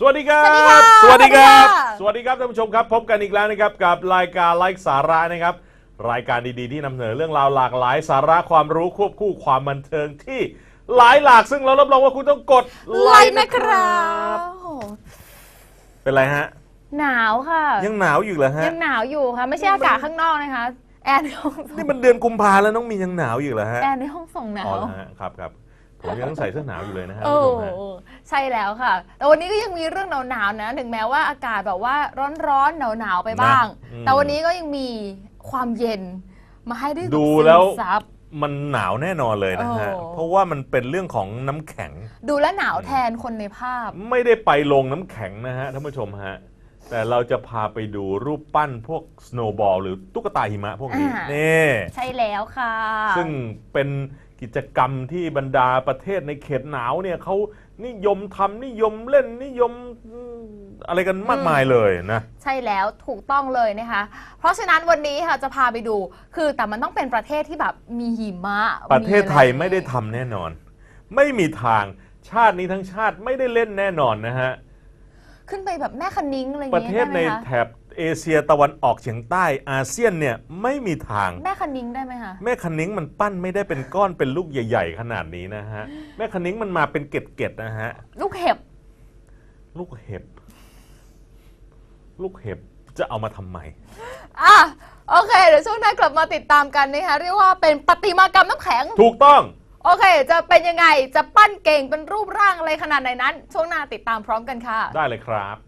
สวัสดีครับ สวัสดีค่ะสวัสดีครับท่านผู้ชมครับ พบกันอีกแล้วนะครับกับรายการไลฟ์สาระนะครับ รายการดีๆ ที่นำเสนอเรื่องราวหลากหลายสาระความรู้ควบคู่ความบันเทิงที่หลายหลากซึ่งเรารับรองว่าคุณต้องกดไลไลน์ค์นะนะคครัรับโอ้โหเป็นไรฮะ หนาวค่ะ ยังหนาวอยู่เหรอฮะ ยังหนาวอยู่ค่ะ ไม่ใช่อากาศข้างนอกนะคะ แอร์ในห้องส่งนี่มันเดือนกุมภาแล้วน้องมียังหนาวอยู่เหรอฮะแอร์ในห้องส่งหนาอ๋อว เหรอฮะครับครับ ผมยังต้องใส่เสื้อหนาวอยู่เลยนะฮะโอ้คุณผู้ชมฮะ ใช่แล้วค่ะ แต่วันนี้ก็ยังมีเรื่องหนาวๆนะ ถึงแม้ว่าอากาศแบบว่าร้อนๆหนาวๆไปบ้างอืมแต่วันนี้ก็ยังมีความเย็นมาให้ได้ดูซึมแล้วซับ มันหนาวแน่นอนเลยนะฮะ โอ้ เพราะว่ามันเป็นเรื่องของน้ำแข็ง ดูแลวหนาวแทนคนในภาพ ไม่ได้ไปลงน้ำแข็งนะฮะท่านผู้ชมฮะ แต่เราจะพาไปดูรูปปั้นพวกสโนว์บอลหรือตุ๊กตาหิมะพวกนี้อ่านี่ใช่แล้วค่ะ ซึ่งเป็น กิจกรรมที่บรรดาประเทศในเขตหนาวเนี่ยเขานิยมทำนิยมเล่นนิยมอืมอะไรกันมากมายเลยนะ ใช่แล้วถูกต้องเลยนะคะ เพราะฉะนั้นวันนี้ค่ะจะพาไปดู คือแต่มันต้องเป็นประเทศที่แบบมีหิมะ ประเทศไทยอะรไม่ได้ทำแน่นอน ไม่มีทางชาตินี้ทั้งชาติไม่ได้เล่นแน่นอนนะฮะ ขึ้นไปแบบแม่คันนิ้งอะไรอย่างประเงี้ยเทศได้ในไหมคะแถบ เอเชียตะวันออกเฉียงใต้อาเซียนเนี่ยไม่มีทาง แม่คันนิ้งได้ไหมคะ แม่คันนิ้งมันปั้นไม่ได้เป็นก้อนเป็นลูกใหญ่ ๆ ขนาดนี้นะฮะ แม่คันนิ้งมันมาเป็นเกล็ดๆนะฮะ ลูกเห็บ ลูกเห็บ ลูกเห็บจะเอามาทำไม อะ โอเค เดี๋ยวช่วงหน้ากลับมาติดตามกันนะคะ เรียกว่าเป็นประติมากรรมน้ำแข็ง ถูกต้อง โอเค จะเป็นยังไง จะปั้นเก่งเป็นรูปร่างอะไรขนาดไหนนั้น ช่วงหน้าติดตามพร้อมกันค่ะ ได้เลยครับ